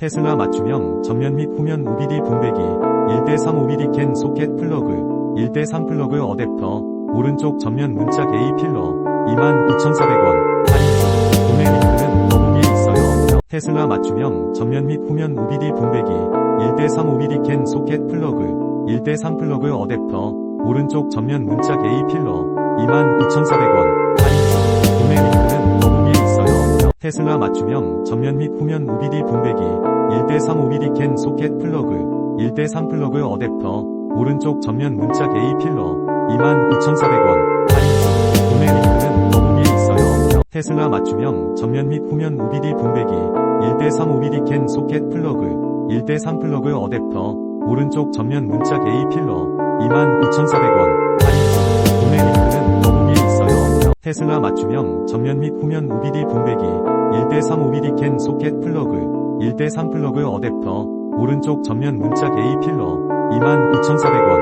테슬라 맞춤형 전면 및 후면 OBD 분배기 1대3 OBD 캔 소켓 플러그 1대3 플러그 어댑터 오른쪽 전면 문짝 A 필러 29,400원 할인 구매 링크는 더보기에 있어요. 테슬라 맞춤형 전면 및 후면 OBD 분배기 1대3 OBD 캔 소켓 플러그 1대3 플러그 어댑터 오른쪽 전면 문짝 A 필러 29,400원 할인 구매 링크는 더보기에 있어요. 테슬라 맞춤형 전면 및 후면 OBD 분배기 1대3 OBD 캔 소켓 플러그 1대3 플러그 어댑터 오른쪽 전면 문짝 A 필러 29,400원 할인 구매 링크는 더보기에 있어요. 테슬라 맞춤형 전면 및 후면 OBD 분배기 1대3 OBD 캔 소켓 플러그 1대3 플러그 어댑터 오른쪽 전면 문짝 A 필러 29,400원 할인 구매 링크는 더보기에 있어요. 테슬라 맞춤형 전면 및 후면 OBD 분배기 1대3 OBD 캔 소켓 플러그 1대3 플러그 어댑터 오른쪽 전면 문짝 A 필러 29,400원